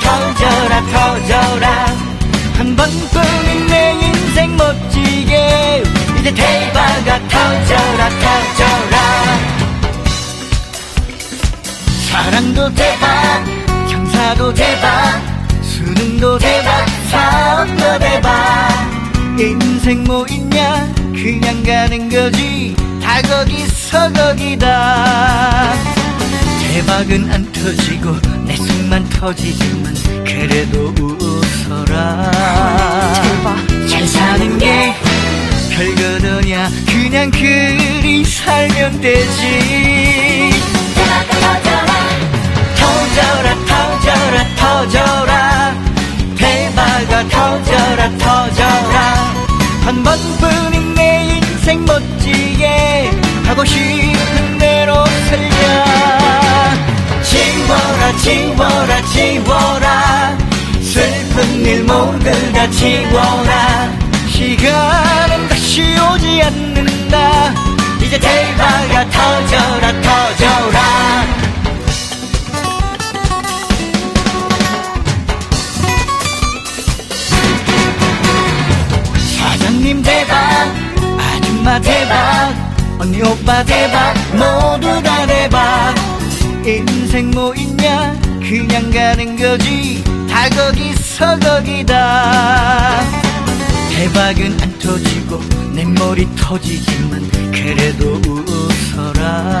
터져라 터져라. 한 번 뿐인 내 인생 멋지게. 이제 대박아 터져라 터져라. 사랑도 대박 경사도 대박 수능도 대박 사업도 대박. 인생 뭐 있냐? 그냥 가는 거지. 다 거기서 거기다. 대박은 안 터지고 내 속만 터지지만 그래도 웃어라. 잘 사는 게 별거더냐. 그냥 그리 살면 되지. 터져라 터져라 터져라. 대박아 터져라 터져라. 한 번뿐인 내 인생 멋지게 하고 싶 지워라 지워라. 지워라 슬픈 일 모두 다 지워라. 시간은 다시 오지 않는다. 이제 대박아 터져라 터져라. 사장님 대박 아줌마 대박 언니 오빠 대박 모두 다 대박 인생 뭐 있냐? 그냥 가는 거지. 다 거기서 거기다. 대박은 안 터지고 내 머리 터지지만 그래도 웃어라.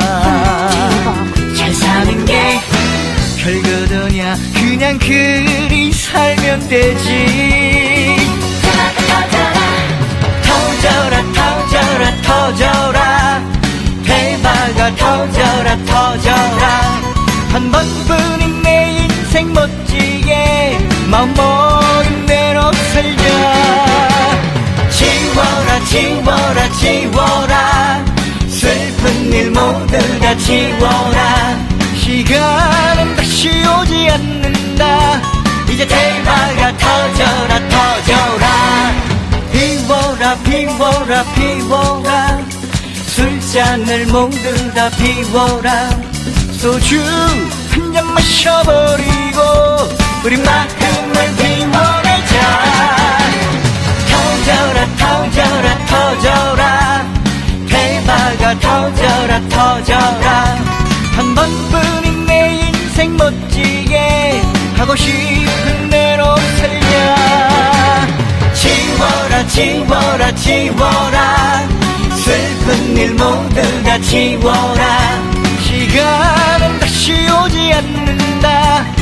잘 사는 게 별거더냐? 그냥 그리 살면 되지. 터져라 터져라 터져라. 대박아 터져라 터져라 한 번뿐인 내 인생 멋지게 마음 먹은 대로 살자. 지워라 지워라 지워라. 슬픈 일 모두 다 지워라. 시간은 다시 오지 않는다. 이제 대박아 터져라 터져라. 비워라 비워라 비워라. 술잔을 모두 다 비워라 소주 한 잔 마셔버리고 우리 마음을 비워내자. 터져라 터져라 터져라. 대박아 터져라 터져라. 한 번뿐인 내 인생 멋지게 하고 싶은 대로 살자. 지워라 지워라 지워라. 슬픈 일 모두 다 지워라. 시간은 다시 오지 않는다